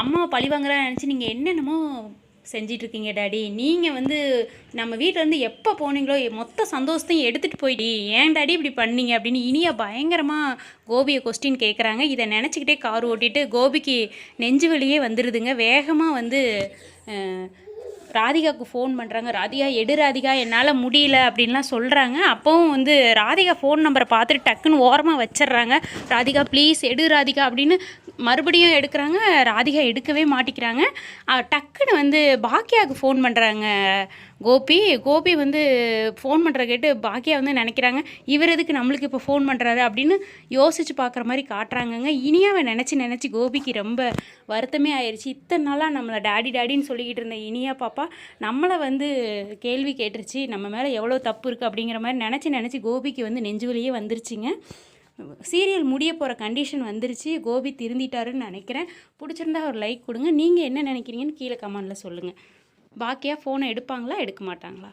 அம்மாவை பழி வாங்குறான்னு நினச்சி நீங்கள் என்னென்னமோ செஞ்சிட்ருக்கீங்க டாடி. நீங்கள் வந்து நம்ம வீட்டிலேருந்து எப்போ போனீங்களோ மொத்த சந்தோஷத்தையும் எடுத்துகிட்டு போயிடி ஏன் டாடி இப்படி பண்ணீங்க அப்படின்னு இனியா பயங்கரமாக கோபியை கொஸ்டின் கேட்குறாங்க இதை நினச்சிக்கிட்டே கார் ஓட்டிட்டு கோபிக்கு நெஞ்சு வலியே வந்துடுதுங்க வேகமாக வந்து ராதிகாவுக்கு ஃபோன் பண்ணுறாங்க ராதிகா எடு ராதிகா என்னால் முடியல அப்படின்லாம் சொல்கிறாங்க அப்போவும் வந்து ராதிகா ஃபோன் நம்பரை பார்த்துட்டு டக்குன்னு ஓரமாக வச்சிடுறாங்க. ராதிகா ப்ளீஸ் எடு ராதிகா அப்படின்னு மறுபடியும் எடுக்கிறாங்க ராதிகா எடுக்கவே மாட்டிக்கிறாங்க. டக்குன்னு வந்து பாக்கியாவுக்கு ஃபோன் பண்ணுறாங்க கோபி. கோபி வந்து ஃபோன் பண்ணுற கேட்டு பாக்கியா வந்து நினைக்கிறாங்க இவர் எதுக்கு நம்மளுக்கு இப்போ ஃபோன் பண்ணுறாரு அப்படின்னு யோசிச்சு பார்க்குற மாதிரி காட்டுறாங்கங்க. இனியாவை நினச்சி நினச்சி கோபிக்கு ரொம்ப வருத்தமே ஆயிடுச்சு இத்தனை நாளாக நம்மளை டாடி டாடின்னு சொல்லிக்கிட்டு இருந்த இனியா பாப்பா நம்மளை வந்து கேள்வி கேட்டுருச்சு. நம்ம மேலே எவ்வளோ தப்பு இருக்குது அப்படிங்கிற மாதிரி நினச்சி நினச்சி கோபிக்கு வந்து நெஞ்சு வலியே வந்துருச்சுங்க. சீரியல் முடிய போகிற கண்டிஷன் வந்துருச்சு. கோபி திருந்திட்டாருன்னு நினைக்கிறேன். பிடிச்சிருந்தா ஒரு லைக் கொடுங்க. நீங்கள் என்ன நினைக்கிறீங்கன்னு கீழே கமெண்டில் சொல்லுங்கள் பாக்கியாக ஃபோனை எடுப்பாங்களா? எடுக்க மாட்டாங்களா?